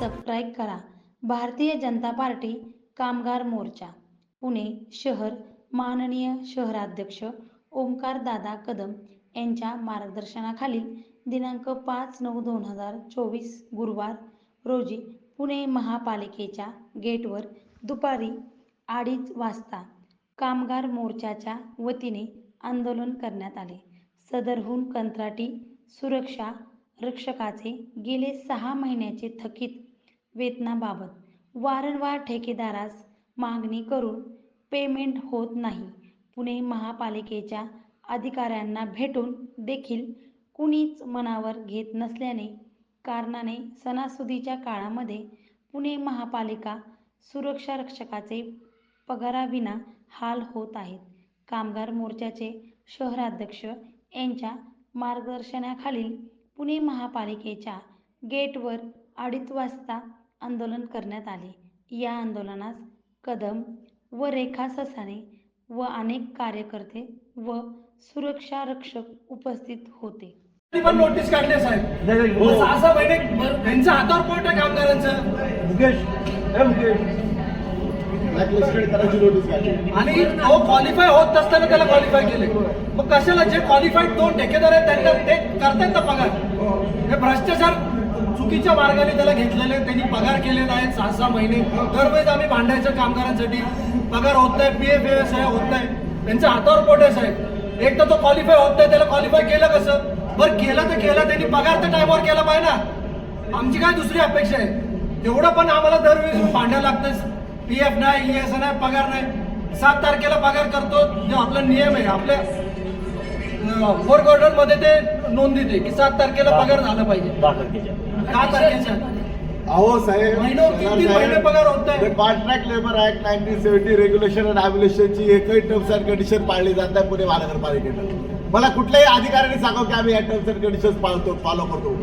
Bharatiya Janata party कामगार मोर्चा. पुणे शहर माननीय शहराध्यक्ष ओमकारदादा कदम यांच्या मार्गदर्शनाखाली दिनांक पाच नऊ दोन हजार चोवीस गुरुवार रोजी पुणे महापालिकेच्या गेटवर दुपारी अडीच वाजता कामगार मोर्चाच्या वतीने आंदोलन करण्यात आले. सदरहून कंत्राटी सुरक्षा रक्षकाचे गेले सहा महिन्याचे थकीत वेतनाबाबत वारंवार ठेकेदारास मागणी करून पेमेंट होत नाही. पुणे महापालिकेच्या अधिकाऱ्यांना भेटून देखील कुणीच मनावर घेत नसल्याने कारणाने सणासुदीच्या काळामध्ये पुणे महापालिका सुरक्षा रक्षकाचे पगाराविना हाल होत आहेत. कामगार मोर्चाचे शहराध्यक्ष यांच्या मार्गदर्शनाखालील पुणे महापालिकेच्या गेटवर अडीच वाजता आंदोलन करण्यात आले. या आंदोलनास कदम व रेखा ससाणे व अनेक कार्यकर्ते व सुरक्षा रक्षक उपस्थित होते. पण नोटीस काढले साहेब. नाही, नाही. मग सहा महिने त्यांच्या हातावर पोट आहे कामगारांचं. मुकेश आणि तो क्वालिफाय होत नसताना त्याला क्वालिफाय केले. मग कशाला जे क्वालिफाईड दोन ठेकेदार आहेत त्यांना ते करतायत ना पगार? हे भ्रष्टाचार चुकीच्या मार्गाने त्याला घेतलेले त्यांनी पगार केले नाहीत सहा सहा महिने. दरवेळेस आम्ही भांडायचं कामगारांसाठी पगार होत नाही पी एफ एस होत नाही. त्यांच्या हातावर पोटे आहे साहेब. एक तर तो क्वालिफाय होत नाही त्याला क्वालिफाय केलं कसं? बरं केलं तर केलं त्यांनी पगार तर टाईमवर केला पाहिजे ना. आमची काय दुसरी अपेक्षा आहे? तेवढं पण आम्हाला दरवेळेस भांडायला लागतं पी एफ नाही ई एस नाही पगार नाही. सात तारखेला पगार करतो. जो आपला नियम आहे आपल्या वर्क ऑर्डरमध्ये ते नोंदीत आहे की सात तारखेला पगार झाला पाहिजे. दहा तारखेच्या दहा तारखेच्या? अहो साहेब महिनो- महिने पगार. Contract labour act nineteen seventy regulation and ॲब्युलेशनची एकही टर्म्स अँड कंडिशन पाळली जात नाही पुणे महानगरपालिकेनं. मला कुठल्याही अधिकाऱ्याने सांगावं की आम्ही या टर्म्स अँड कंडिशन पाळतो फॉलो करतो